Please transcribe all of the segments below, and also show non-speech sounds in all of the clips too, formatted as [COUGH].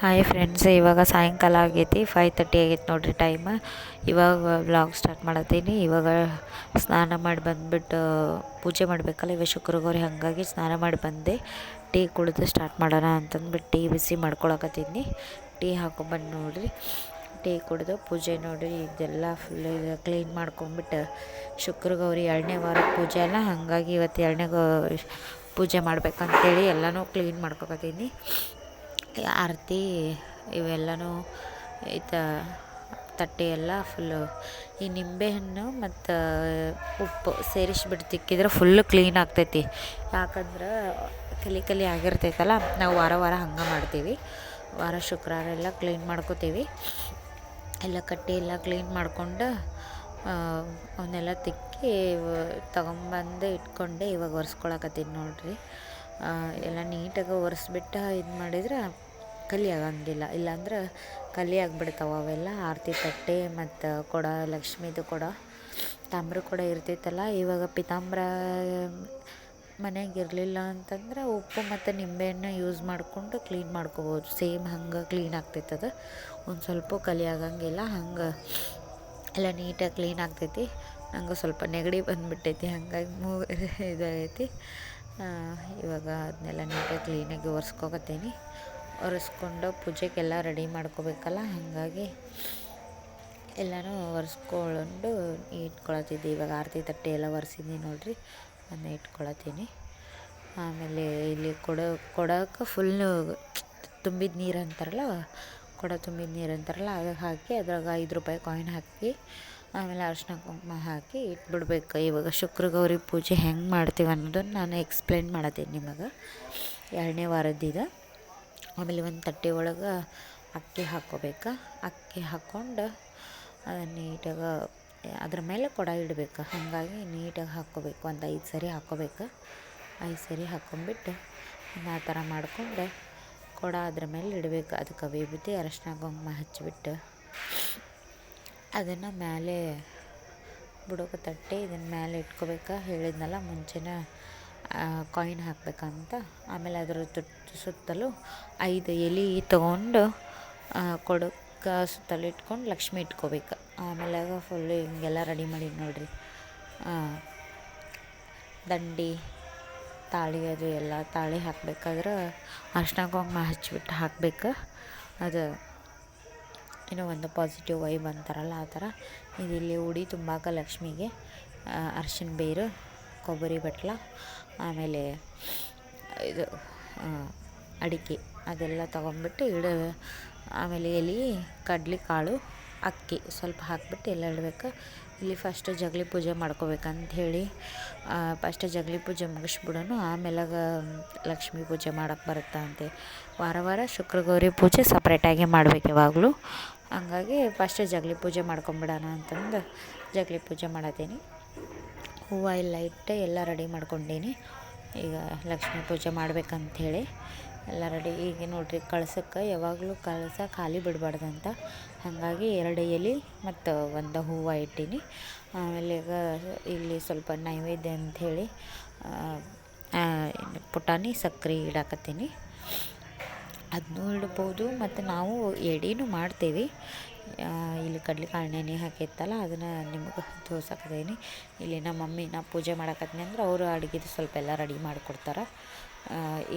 Hi friends ಇವಾಗ ಸಾಯಂಕಾಲ ಆಗೈತಿ ಫೈವ್ ತರ್ಟಿ ಆಗೈತಿ ನೋಡಿರಿ ಟೈಮ್ ಇವಾಗ ವ್ಲಾಗ್ ಸ್ಟಾರ್ಟ್ ಮಾಡತ್ತೀನಿ. ಇವಾಗ ಸ್ನಾನ ಮಾಡಿ ಬಂದ್ಬಿಟ್ಟು, ಪೂಜೆ ಮಾಡಬೇಕಲ್ಲ, ಇವಾಗ ಶುಕ್ರಗೌರಿ ಹಾಗಾಗಿ ಸ್ನಾನ ಮಾಡಿ ಬಂದೆ. ಟೀ ಕುಡಿದು ಸ್ಟಾರ್ಟ್ ಮಾಡೋಣ ಅಂತಂದ್ಬಿಟ್ಟು ಟೀ ಬಿಸಿ ಮಾಡ್ಕೊಳಕತ್ತೀನಿ. ಟೀ ಹಾಕೊಂಬಂದು ನೋಡಿರಿ. ಟೀ ಕುಡಿದು ಪೂಜೆ ನೋಡಿ ಇದೆಲ್ಲ ಫುಲ್ ಕ್ಲೀನ್ ಮಾಡ್ಕೊಂಬಿಟ್ಟು ಶುಕ್ರಗೌರಿ ಎರಡನೇ ವಾರ ಪೂಜೆ ಅಲ್ಲ, ಹಾಗಾಗಿ ಇವತ್ತು ಎರಡನೇ ಗೌ, ಪೂಜೆ ಮಾಡ್ಬೇಕಂತೇಳಿ ಎಲ್ಲನೂ ಕ್ಲೀನ್ ಮಾಡ್ಕೊಕತ್ತೀನಿ ಆರತಿ ಇವೆಲ್ಲನೂ ಈತ ತಟ್ಟೆ ಎಲ್ಲ ಫುಲ್ಲು ಈ ನಿಂಬೆಹಣ್ಣು ಮತ್ತು ಉಪ್ಪು ಸೇರಿಸ್ಬಿಟ್ಟು ತಿಕ್ಕಿದ್ರೆ ಫುಲ್ಲು ಕ್ಲೀನ್ ಆಗ್ತೈತಿ. ಯಾಕಂದ್ರೆ ಕಲಿ ಕಲಿ ಆಗಿರ್ತೈತಲ್ಲ, ನಾವು ವಾರ ವಾರ ಹಂಗೆ ಮಾಡ್ತೀವಿ. ವಾರ ಶುಕ್ರವಾರ ಎಲ್ಲ ಕ್ಲೀನ್ ಮಾಡ್ಕೋತೀವಿ. ಎಲ್ಲ ಕಟ್ಟಿ ಎಲ್ಲ ಕ್ಲೀನ್ ಮಾಡ್ಕೊಂಡು ಅವನ್ನೆಲ್ಲ ತಿಕ್ಕಿ, ತಗೊಂಬಂದು ಇಟ್ಕೊಂಡೆ ಇವಾಗ ಒರೆಸ್ಕೊಳಕತ್ತೀನಿ ನೋಡಿರಿ. ಎಲ್ಲ ನೀಟಾಗಿ ಒರೆಸ್ಬಿಟ್ಟು ಇದು ಮಾಡಿದ್ರೆ ಕಲಿಯಾಗಂಗಿಲ್ಲ ಇಲ್ಲಾಂದ್ರೆ ಕಲಿಯಾಗ್ಬಿಡ್ತಾವೆ ಅವೆಲ್ಲ. ಆರತಿ ತಟ್ಟೆ ಮತ್ತು ಕೊಡ, ಲಕ್ಷ್ಮೀದು ಕೊಡ, ತಾಮ್ರ ಕೊಡ ಇರ್ತೈತಲ್ಲ. ಇವಾಗ ಪಿತಾಂಬ್ರ ಮನೆಗೆ ಇರಲಿಲ್ಲ ಅಂತಂದ್ರೆ ಉಪ್ಪು ಮತ್ತು ನಿಂಬೆಹಣ್ಣು ಯೂಸ್ ಮಾಡಿಕೊಂಡು ಕ್ಲೀನ್ ಮಾಡ್ಕೋಬೋದು. ಸೇಮ್ ಹಂಗೆ ಕ್ಲೀನ್ ಆಗ್ತೈತೆ ಅದು. ಒಂದು ಸ್ವಲ್ಪ ಕಲಿಯಾಗಂಗಿಲ್ಲ ಹಂಗೆ ಎಲ್ಲ ನೀಟಾಗಿ ಕ್ಲೀನ್ ಆಗ್ತೈತಿ. ನಂಗೆ ಸ್ವಲ್ಪ ನೆಗಡಿ ಬಂದುಬಿಟ್ಟೈತಿ. ಹಂಗಾಗಿ ಮೂ [LAUGHS] ಇದಾಗೈತಿ. ಇವಾಗ ಅದನ್ನೆಲ್ಲ ನೀಟಾಗಿ ಕ್ಲೀನಾಗಿ ಒರೆಸ್ಕೊಕತ್ತೀನಿ. ಒರೆಸ್ಕೊಂಡು ಪೂಜೆಗೆಲ್ಲ ರೆಡಿ ಮಾಡ್ಕೋಬೇಕಲ್ಲ, ಹಾಗಾಗಿ ಎಲ್ಲನೂ ಒರೆಸ್ಕೊಂಡು ಇಟ್ಕೊಳತ್ತಿದ್ದೆ. ಇವಾಗ ಆರತಿ ತಟ್ಟೆ ಎಲ್ಲ ಒರೆಸಿದ್ದೀನಿ ನೋಡಿರಿ, ಅದನ್ನ ಇಟ್ಕೊಳತ್ತೀನಿ. ಆಮೇಲೆ ಇಲ್ಲಿ ಕೊಡ ಕೊಡಕ್ಕೆ ಫುಲ್ಲು ತುಂಬಿದ ನೀರು ಅಂತಾರಲ್ಲ, ಕೊಡ ತುಂಬಿದ ನೀರು ಅಂತಾರಲ್ಲ ಅದಕ್ಕೆ ಹಾಕಿ ಅದ್ರಾಗ ಐದು ರೂಪಾಯಿ ಕಾಯಿನ್ ಹಾಕಿ ಆಮೇಲೆ ಅರಿಶಿನ ಕುಂಕುಮ ಹಾಕಿ ಇಟ್ಬಿಡ್ಬೇಕು. ಇವಾಗ ಶುಕ್ರ ಗೌರಿ ಪೂಜೆ ಹೆಂಗೆ ಮಾಡ್ತೀವಿ ಅನ್ನೋದನ್ನು ನಾನು ಎಕ್ಸ್ಪ್ಲೇನ್ ಮಾಡತ್ತೀನಿ ನಿಮಗೆ. ಎರಡನೇ ವಾರದ್ದಿದೆ ಆಮೇಲೆ ಒಂದು ತಟ್ಟೆ ಒಳಗೆ ಅಕ್ಕಿ ಹಾಕ್ಕೋಬೇಕು. ಅಕ್ಕಿ ಹಾಕ್ಕೊಂಡು ನೀಟಾಗಿ ಅದ್ರ ಮೇಲೆ ಕೊಡ ಇಡಬೇಕು. ಹಾಗಾಗಿ ನೀಟಾಗಿ ಹಾಕ್ಕೋಬೇಕು. ಒಂದು ಐದು ಸರಿ ಹಾಕ್ಕೋಬೇಕು. ಐದು ಸರಿ ಹಾಕ್ಕೊಂಬಿಟ್ಟು ಆ ಥರ ಮಾಡಿಕೊಂಡು ಕೊಡ ಅದ್ರ ಮೇಲೆ ಇಡಬೇಕು. ಅದಕ್ಕೆ ವಿಭೂತಿ, ಅರಶಿನ ಕುಂಕುಮ ಹಚ್ಚಿಬಿಟ್ಟು. ಅದನ್ನು ಮೇಲೆ ಬುಡಕ್ಕೆ ತಟ್ಟೆ, ಇದನ್ನು ಮೇಲೆ ಇಟ್ಕೋಬೇಕು. ಹೇಳಿದ್ನಲ್ಲ ಮುಂಚೆನೇ ಕಾಯಿನ್ ಹಾಕಬೇಕಂತ. ಆಮೇಲೆ ಅದರ ಸುತ್ತಲೂ ಐದು ಎಲೆ ತೊಗೊಂಡು ಕೊಡಕ್ಕೆ ಸುತ್ತಲೂ ಇಟ್ಕೊಂಡು ಲಕ್ಷ್ಮಿ ಇಟ್ಕೋಬೇಕು. ಆಮೇಲೆ ಫುಲ್ಲು ಹಿಂಗೆಲ್ಲ ರೆಡಿ ಮಾಡಿ ನೋಡಿರಿ. ದಂಡಿ, ತಾಳಿ ಅದು ಎಲ್ಲ ತಾಳಿ ಹಾಕ್ಬೇಕಾದ್ರೆ ಅರ್ಶಿನ ಕುಂಕುಮ ಹಚ್ಬಿಟ್ಟು ಹಾಕ್ಬೇಕು. ಅದು ಏನೋ ಒಂದು ಪಾಸಿಟಿವ್ ವೈಬ್ ಅಂತಾರಲ್ಲ ಆ ಥರ. ಇದಿಲ್ಲಿ ಉಡಿ ತುಂಬಾಕ ಲಕ್ಷ್ಮಿಗೆ ಅರ್ಶಿನ ಬೇರು, ಕೊಬ್ಬರಿ ಬಟ್ಲ, ಆಮೇಲೆ ಇದು ಅಡಿಕೆ ಅದೆಲ್ಲ ತೊಗೊಂಬಿಟ್ಟು ಇಡ, ಆಮೇಲೆ ಎಲೆ, ಕಡ್ಲೆ ಕಾಳು, ಅಕ್ಕಿ ಸ್ವಲ್ಪ ಹಾಕ್ಬಿಟ್ಟು ಎಲ್ಲ ಇಡಬೇಕು. ಇಲ್ಲಿ ಫಸ್ಟ್ ಜಗಲಿ ಪೂಜೆ ಮಾಡ್ಕೋಬೇಕಂತ ಹೇಳಿ ಫಸ್ಟ್ ಜಗಲಿ ಪೂಜೆ ಮುಗಿಸ್ಬಿಡೋನು ಆಮೇಲೆ ಲಕ್ಷ್ಮೀ ಪೂಜೆ ಮಾಡೋಕ್ಕೆ ಬರುತ್ತಂತೆ ವಾರ ವಾರ ಶುಕ್ರಗೌರಿ ಪೂಜೆ ಸಪ್ರೇಟಾಗಿ ಮಾಡಬೇಕು ಯಾವಾಗಲೂ. ಹಂಗಾಗಿ ಫಸ್ಟ್ ಜಗಲಿ ಪೂಜೆ ಮಾಡ್ಕೊಂಬಿಡೋಣ ಅಂತಂದು ಜಗಲಿ ಪೂಜೆ ಮಾಡತ್ತೀನಿ ಹೂವು ಎಲ್ಲ ಇಟ್ಟು ಎಲ್ಲ ರೆಡಿ ಮಾಡ್ಕೊಂಡೀನಿ. ಈಗ ಲಕ್ಷ್ಮೀ ಪೂಜೆ ಮಾಡ್ಬೇಕಂಥೇಳಿ ಎಲ್ಲ ರೆಡಿ. ಈಗ ನೋಡಿರಿ ಕಳ್ಸಕ್ಕೆ ಯಾವಾಗಲೂ ಕಳಸ ಖಾಲಿ ಬಿಡಬಾರ್ದಂತ. ಹಾಗಾಗಿ ಎರಡು ಎಲೆ ಮತ್ತು ಒಂದು ಹೂವು ಇಟ್ಟೀನಿ. ಆಮೇಲೆ ಈಗ ಇಲ್ಲಿ ಸ್ವಲ್ಪ ನೈವೇದ್ಯ ಅಂಥೇಳಿ ಪುಟಾಣಿ ಸಕ್ಕರೆ ಇಡಾಕತ್ತೀನಿ. ಅದನ್ನೂ ಇಡ್ಬೋದು, ಮತ್ತು ನಾವು ಎಡೆನೂ ಮಾಡ್ತೀವಿ. ಇಲ್ಲಿ ಕಡ್ಲೆಕಾಳು ನೆನೆ ಹಾಕಿತ್ತಲ್ಲ, ಅದನ್ನು ನಿಮಗೆ ತೋರ್ಸಕತ್ತೀನಿ. ಇಲ್ಲಿ ನಮ್ಮ ಮಮ್ಮಿ ಪೂಜೆ ಮಾಡಕತ್ತೀನಿ ಅಂದ್ರೆ ಅವರು ಅಡುಗೆದು ಸ್ವಲ್ಪ ಎಲ್ಲ ರೆಡಿ ಮಾಡಿಕೊಡ್ತಾರೆ.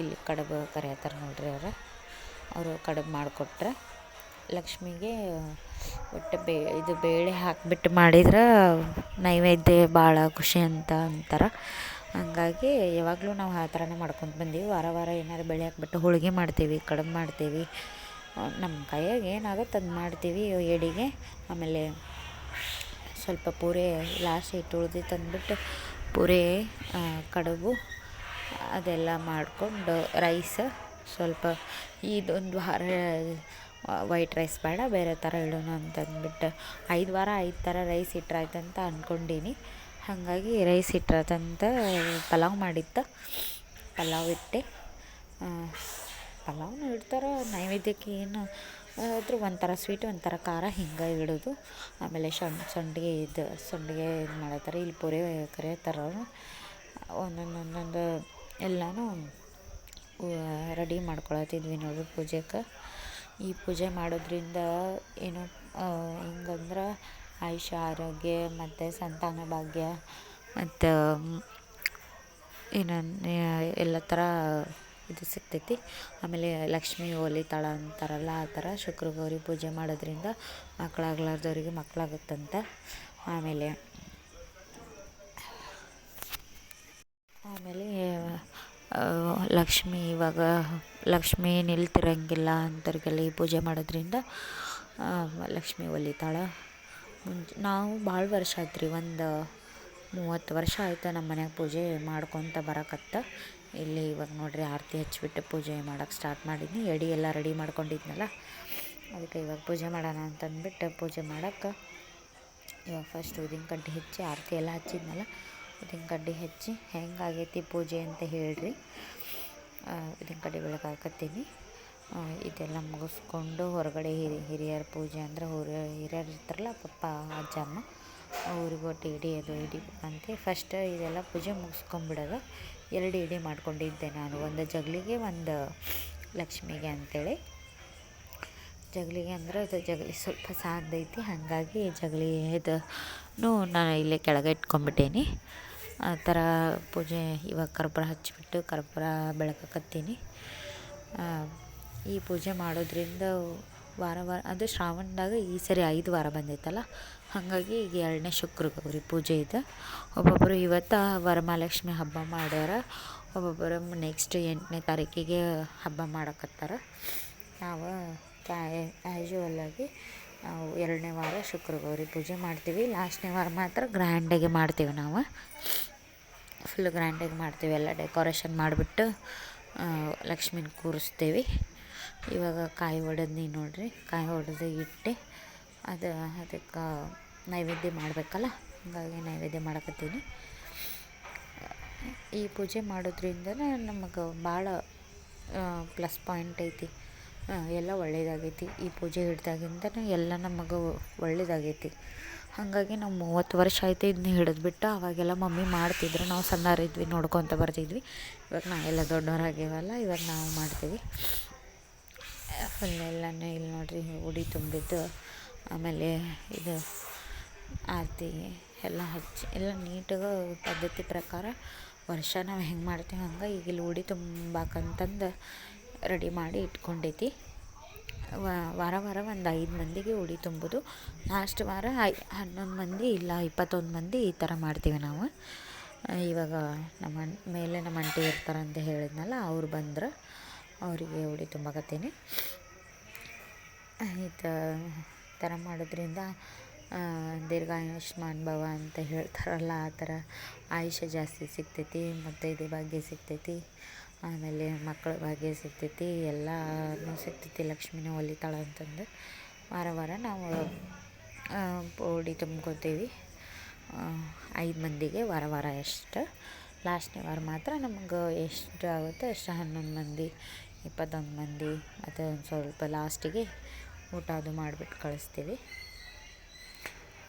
ಇಲ್ಲಿ ಕಡುಬು ಕರಿಯತ್ತಾರೆ ನೋಡ್ರಿ ಅವರು. ಅವರು ಕಡುಬು ಮಾಡಿಕೊಟ್ರೆ. ಲಕ್ಷ್ಮಿಗೆ ಒಟ್ಟು ಬೇ, ಇದು ಬೇಳೆ ಹಾಕಿಬಿಟ್ಟು ಮಾಡಿದ್ರೆ ನೈವೇದ್ಯ ಭಾಳ ಖುಷಿ ಅಂತ ಅಂತಾರೆ. ಹಂಗಾಗಿ ಯಾವಾಗಲೂ ನಾವು ಆ ಥರನೇ ಮಾಡ್ಕೊಂಡು ಬಂದೀವಿ. ವಾರ ವಾರ ಏನಾದ್ರು ಬೆಳೆ ಹಾಕ್ಬಿಟ್ಟು ಹೋಳಿಗೆ ಮಾಡ್ತೀವಿ, ಕಡುಬು ಮಾಡ್ತೀವಿ. ನಮ್ಮ ಕೈಯಾಗ ಏನಾಗುತ್ತೆ ಅದು ಮಾಡ್ತೀವಿ ಎಡಿಗೆ ಆಮೇಲೆ ಸ್ವಲ್ಪ ಪೂರಿ ಲಾಸ್ಟ್ ಇಟ್ಟು ಉಳ್ದಿತ್ತು ಅಂದ್ಬಿಟ್ಟು ಪೂರಿ ಕಡುಬು, ಅದೆಲ್ಲ ಮಾಡಿಕೊಂಡು ರೈಸ್ ಸ್ವಲ್ಪ ಇದೊಂದು ವಾರ ವೈಟ್ ರೈಸ್ ಬೇಡ, ಬೇರೆ ಥರ ಇಡೋಣ ಅಂತಂದ್ಬಿಟ್ಟು ಐದು ವಾರ ಐದು ಥರ ರೈಸ್ ಇಟ್ರಾಯ್ತಂತ ಅಂದ್ಕೊಂಡೀನಿ ಹಾಗಾಗಿ ರೈಸ್ ಇಟ್ರಾಯ್ತಂತ ಪಲಾವ್ ಮಾಡಿತ್ತು ಪಲಾವ್ ಇಟ್ಟೆ ಪಲಾವ್ನು ಇಡ್ತಾರೆ, ನೈವೇದ್ಯಕ್ಕೆ ಏನು, ಆದರೂ ಒಂಥರ ಸ್ವೀಟ್ ಒಂಥರ ಖಾರ ಹಿಂಗೆ ಇಡೋದು. ಆಮೇಲೆ ಸಣ್ಣ ಸಂಡಿಗೆ ಇದು ಸಂಡಿಗೆ ಇದು ಮಾಡತ್ತಾರೆ, ಇಲ್ಲಿ ಪೂರಿ ಕರಿಯತ್ತಾರೆ ಒಂದೊಂದು ಒಂದೊಂದು ಎಲ್ಲನೂ ರೆಡಿ ಮಾಡ್ಕೊಳತ್ತಿದ್ವಿ ನೋಡ್ರಿ ಪೂಜೆಗೆ ಈ ಪೂಜೆ ಮಾಡೋದ್ರಿಂದ ಏನು ಹೆಂಗಂದ್ರೆ ಆಯುಷ್ಯ, ಆರೋಗ್ಯ ಮತ್ತು ಸಂತಾನ ಭಾಗ್ಯ ಮತ್ತು ಏನು ಎಲ್ಲ ಥರ ಇದು ಸಿಗ್ತೈತಿ. ಆಮೇಲೆ ಲಕ್ಷ್ಮಿ ಒಲಿತಾಳ ಅಂತಾರಲ್ಲ, ಆ ಥರ ಶುಕ್ರ ಗೌರಿ ಪೂಜೆ ಮಾಡೋದ್ರಿಂದ ಮಕ್ಕಳಾಗ್ಲಾರ್ದವ್ರಿಗೆ ಮಕ್ಕಳಾಗುತ್ತಂತ. ಆಮೇಲೆ ಆಮೇಲೆ ಲಕ್ಷ್ಮಿ ಇವಾಗ, ಲಕ್ಷ್ಮಿ ನಿಲ್ತಿರಂಗಿಲ್ಲ ಅಂತವ್ರಿಗೆಲ್ಲ ಈ ಪೂಜೆ ಮಾಡೋದ್ರಿಂದ ಲಕ್ಷ್ಮಿ ಒಲಿತಾಳೆ ಮುಂಚೆ ನಾವು ಭಾಳ ವರ್ಷ ಆಯ್ತು ರೀ ಒಂದು ಮೂವತ್ತು ವರ್ಷ ಆಯ್ತು ನಮ್ಮ ಮನ್ಯಾಗ ಪೂಜೆ ಮಾಡ್ಕೊತ ಬರಕತ್ತ. ಇಲ್ಲಿ ಇವಾಗ ನೋಡಿರಿ ಆರತಿ ಹಚ್ಚಿಬಿಟ್ಟು ಪೂಜೆ ಮಾಡೋಕೆ ಸ್ಟಾರ್ಟ್ ಮಾಡಿದ್ನಿ, ಎಡೆ ಎಲ್ಲ ರೆಡಿ ಮಾಡ್ಕೊಂಡಿದ್ನಲ್ಲ, ಅದಕ್ಕೆ ಇವಾಗ ಪೂಜೆ ಮಾಡೋಣ ಅಂತಂದ್ಬಿಟ್ಟು ಪೂಜೆ ಮಾಡೋಕ್ಕೆ ಇವಾಗ ಫಸ್ಟ್ ಊದಿನ ಕಡ್ಡಿ ಹೆಚ್ಚಿ, ಆರತಿ ಎಲ್ಲ ಹಚ್ಚಿದ್ನಲ್ಲ ಊದಿನ ಕಡ್ಡಿ ಹಚ್ಚಿ ಹೆಂಗಾಗೈತಿ ಪೂಜೆ ಅಂತ ಹೇಳಿರಿ. ಊದಿನ ಕಡ್ಡಿ ಬೆಳಗಾಕತ್ತೀನಿ ಇದೆಲ್ಲ ಮುಗಿಸ್ಕೊಂಡು ಹೊರಗಡೆ ಹಿರಿ, ಹಿರಿಯರ ಪೂಜೆ ಅಂದ್ರೆ ಹಿರಿಯ ಹಿರಿಯರು ಇರ್ತಾರಲ್ಲ ಪಪ್ಪ ಅಜ್ಜಮ್ಮ ಅವ್ರಿಗೆ ಒಟ್ಟು ಇಡಿ ಅದು ಹಿಡಿಬೇಕಂತೆ ಫಸ್ಟ್ ಇದೆಲ್ಲ ಪೂಜೆ ಮುಗಿಸ್ಕೊಂಬಿಡೋದು ಎರಡು ಇಡಿ ಮಾಡ್ಕೊಂಡಿದ್ದೆ ನಾನು. ಒಂದು ಜಗಲಿಗೆ, ಒಂದು ಲಕ್ಷ್ಮಿಗೆ ಅಂಥೇಳಿ ಜಗಲಿಗೆ ಅಂದ್ರೆ ಅದು ಜಗಲಿ ಸ್ವಲ್ಪ ಸಾಂದೈತಿ ಹಾಗಾಗಿ ಜಗಲಿ ಇದನ್ನು ನಾನು ಇಲ್ಲೇ ಕೆಳಗೆ ಇಟ್ಕೊಂಡ್ಬಿಟ್ಟೇನಿ. ಆ ಥರ ಪೂಜೆ ಇವಾಗ ಕರ್ಪೂರ ಹಚ್ಚಿಬಿಟ್ಟು ಕರ್ಪೂರ ಬೆಳಗಾಕತ್ತೀನಿ ಈ ಪೂಜೆ ಮಾಡೋದ್ರಿಂದ ವಾರ ವಾರ ಅದು ಶ್ರಾವಣದಾಗ ಈ ಸರಿ ಐದು ವಾರ ಬಂದೈತಲ್ಲ, ಹಾಗಾಗಿ ಈಗ ಎರಡನೇ ಶುಕ್ರ ಗೌರಿ ಪೂಜೆ ಇದೆ. ಒಬ್ಬೊಬ್ಬರು ಇವತ್ತು ವರಮಹಾಲಕ್ಷ್ಮಿ ಹಬ್ಬ ಮಾಡ್ಯಾರ ಒಬ್ಬೊಬ್ಬರು ನೆಕ್ಸ್ಟ್ ಎಂಟನೇ ತಾರೀಕಿಗೆ ಹಬ್ಬ ಮಾಡಕತ್ತಾರ. ನಾವು ಆಗಿ ನಾವು ಎರಡನೇ ವಾರ ಶುಕ್ರ ಗೌರಿ ಪೂಜೆ ಮಾಡ್ತೀವಿ. ಲಾಸ್ಟ್ನೇ ವಾರ ಮಾತ್ರ ಗ್ರ್ಯಾಂಡಾಗಿ ಮಾಡ್ತೀವಿ ನಾವು. ಫುಲ್ ಗ್ರ್ಯಾಂಡಾಗಿ ಮಾಡ್ತೀವಿ, ಎಲ್ಲ ಡೆಕೋರೇಷನ್ ಮಾಡಿಬಿಟ್ಟು ಲಕ್ಷ್ಮೀನ ಕೂರಿಸ್ತೀವಿ. ಇವಾಗ ಕಾಯಿ ಒಡೆದ್ನಿ ನೋಡಿರಿ, ಕಾಯಿ ಒಡೆದು ಇಟ್ಟು ಅದು, ಅದಕ್ಕೆ ನೈವೇದ್ಯ ಮಾಡಬೇಕಲ್ಲ, ಹಾಗಾಗಿ ನೈವೇದ್ಯ ಮಾಡಕತ್ತೀನಿ. ಈ ಪೂಜೆ ಮಾಡೋದ್ರಿಂದ ನಮಗೆ ಭಾಳ ಪ್ಲಸ್ ಪಾಯಿಂಟ್ ಐತಿ. ಎಲ್ಲ ಒಳ್ಳೇದಾಗೈತಿ. ಈ ಪೂಜೆ ಹಿಡ್ದಾಗಿಂದನೂ ಎಲ್ಲ ನಮಗೆ ಒಳ್ಳೇದಾಗೈತಿ. ಹಾಗಾಗಿ ನಾವು ಮೂವತ್ತು ವರ್ಷ ಆಯಿತು ಇದನ್ನ ಹಿಡಿದ್ಬಿಟ್ಟು, ಅವಾಗೆಲ್ಲ ಮಮ್ಮಿ ಮಾಡ್ತಿದ್ರು. ನಾವು ಸಣ್ಣವರಿದ್ವಿ, ನೋಡ್ಕೊತ ಬರ್ತಿದ್ವಿ. ಇವಾಗ ನಾವೆಲ್ಲ ದೊಡ್ಡವರಾಗಿವಲ್ಲ ಇವಾಗ ನಾವು ಮಾಡ್ತೀವಿ. ಫುಲ್ ಇಲ್ಲಿ ನೋಡಿರಿ ಉಡಿ ತುಂಬಿದ್ದು, ಆಮೇಲೆ ಇದು ಆರತಿ ಎಲ್ಲ ಹಚ್ಚಿ, ಎಲ್ಲ ನೀಟಾಗಿ ಪದ್ಧತಿ ಪ್ರಕಾರ ವರ್ಷ ನಾವು ಹೆಂಗೆ ಮಾಡ್ತೀವಿ ಹಂಗೆ ಈಗ ಇಲ್ಲಿ ಉಡಿ ತುಂಬಾಕಂತಂದು ರೆಡಿ ಮಾಡಿ ಇಟ್ಕೊಂಡೈತಿ ವಾರ ವಾರ ಒಂದು ಐದು ಮಂದಿಗೆ ಉಡಿ ತುಂಬೋದು. ಲಾಸ್ಟ್ ವಾರ ಐ, ಹನ್ನೊಂದು ಮಂದಿ ಇಲ್ಲ ಇಪ್ಪತ್ತೊಂದು ಮಂದಿ ಈ ಥರ ಮಾಡ್ತೀವಿ ನಾವು. ಇವಾಗ ನಮ್ಮ ಮೇಲೆ ನಮ್ಮ ಅಂಟಿ ಇರ್ತಾರಂತ ಹೇಳಿದ್ನಲ್ಲ, ಅವ್ರು ಬಂದ್ರೆ. ಅವರಿಗೆ ಉಡಿ ತುಂಬಾಕತ್ತೀನಿ ಈ ಥರ ಮಾಡೋದ್ರಿಂದ ದೀರ್ಘಾಯುಷ್ಮಾನ್ ಭವ ಅಂತ ಹೇಳ್ತಾರಲ್ಲ, ಆ ಥರ ಆಯುಷ್ಯ ಜಾಸ್ತಿ ಸಿಗ್ತೈತಿ ಮತ್ತು ಇದು ಭಾಗ್ಯ ಸಿಗ್ತೈತಿ, ಆಮೇಲೆ ಮಕ್ಕಳ ಭಾಗ್ಯ ಸಿಗ್ತೈತಿ ಎಲ್ಲನೂ ಸಿಗ್ತೈತಿ ಲಕ್ಷ್ಮೀನ ಒಲಿತಾಳ ಅಂತಂದು. ವಾರ ವಾರ ನಾವು ಉಡಿ ತುಂಬ್ಕೊತೀವಿ. ಐದು ಮಂದಿಗೆ ವಾರ ವಾರ ಎಷ್ಟು ಲಾಸ್ಟ್ನೇ ವಾರ ಮಾತ್ರ ನಮ್ಗೆ ಎಷ್ಟು ಆಗುತ್ತೆ ಅಷ್ಟು ಹನ್ನೊಂದು ಮಂದಿ, ಇಪ್ಪತ್ತೊಂದು ಮಂದಿ, ಮತ್ತು ಒಂದು ಸ್ವಲ್ಪ ಲಾಸ್ಟಿಗೆ ಊಟ ಅದು ಮಾಡಿಬಿಟ್ಟು ಕಳಿಸ್ತೀವಿ.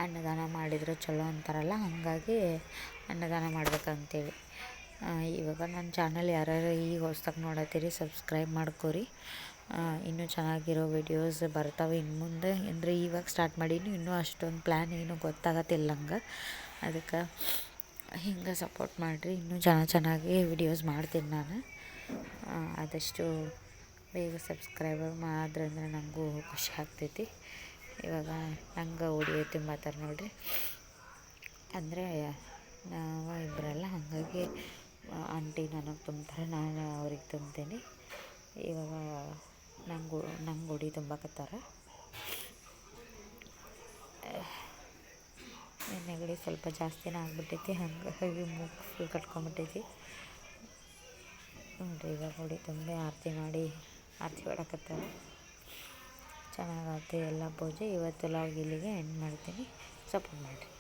ಅನ್ನದಾನ ಮಾಡಿದರೆ ಚಲೋ ಅಂತಾರಲ್ಲ, ಹಾಗಾಗಿ ಅನ್ನದಾನ ಮಾಡ್ಬೇಕಂತೇಳಿ. ಇವಾಗ ನನ್ನ ಚಾನಲ್ ಯಾರ್ಯಾರು ಈಗ ಹೊಸ್ದಾಗ ನೋಡತ್ತೀರಿ ಸಬ್ಸ್ಕ್ರೈಬ್ ಮಾಡ್ಕೊರಿ. ಇನ್ನೂ ಚೆನ್ನಾಗಿರೋ ವಿಡಿಯೋಸ್ ಬರ್ತಾವೆ ಇನ್ನು ಮುಂದೆ. ಅಂದರೆ ಇವಾಗ ಸ್ಟಾರ್ಟ್ ಮಾಡೀನಿ ಇನ್ನೂ ಅಷ್ಟೊಂದು ಪ್ಲ್ಯಾನ್ ಏನೂ ಗೊತ್ತಾಗತ್ತಿಲ್ಲ ನಂಗೆ. ಅದಕ್ಕೆ ಹಿಂಗೆ ಸಪೋರ್ಟ್ ಮಾಡಿರಿ, ಇನ್ನೂ ಚೆನ್ನಾಗಿ ಚೆನ್ನಾಗಿ ವಿಡಿಯೋಸ್ ಮಾಡ್ತೀನಿ ನಾನು. ಆದಷ್ಟು ಬೇಗ ಸಬ್ಸ್ಕ್ರೈಬರ್ ಮಾಡಿದ್ರಂದ್ರೆ ನನಗೂ ಖುಷಿ ಆಗ್ತೈತಿ. ಇವಾಗ ನಂಗೆ ಹೊಡಿಯೋ ತುಂಬಾತಾರೆ ನೋಡಿರಿ. ಅಂದರೆ ನಾವು ಇಬ್ಬರಲ್ಲ ಹಾಗಾಗಿ ಆಂಟಿ ನನಗೆ ತುಂಬ್ತಾರೆ, ನಾನು ಅವ್ರಿಗೆ ತುಂಬ್ತೀನಿ. ಇವಾಗ ನಂಗೆ ನಂಗೆ ಉಡಿ ತುಂಬಾಕತ್ತಾರ. ನೆಗಡಿ ಸ್ವಲ್ಪ ಜಾಸ್ತಿನೇ ಆಗ್ಬಿಟ್ಟೈತಿ. ಹಾಗಾಗಿ ಮೂಗು ಫುಲ್ ಕಟ್ಕೊಂಬಿಟ್ಟೈತಿ ನೋಡಿರಿ ಈಗ ನೋಡಿ ತುಂಬ ಆರತಿ ಮಾಡಿ ಆರತಿ ಮಾಡಕತ್ತಾರ. ಚೆನ್ನಾಗಾಯ್ತು ಎಲ್ಲ ಪೂಜೆ. ಇವತ್ತು ಲಾಗ್ ಇಲ್ಲಿಗೆ ಎಂಡ್ ಮಾಡ್ತೀನಿ. ಸಪೋರ್ಟ್ ಮಾಡಿರಿ.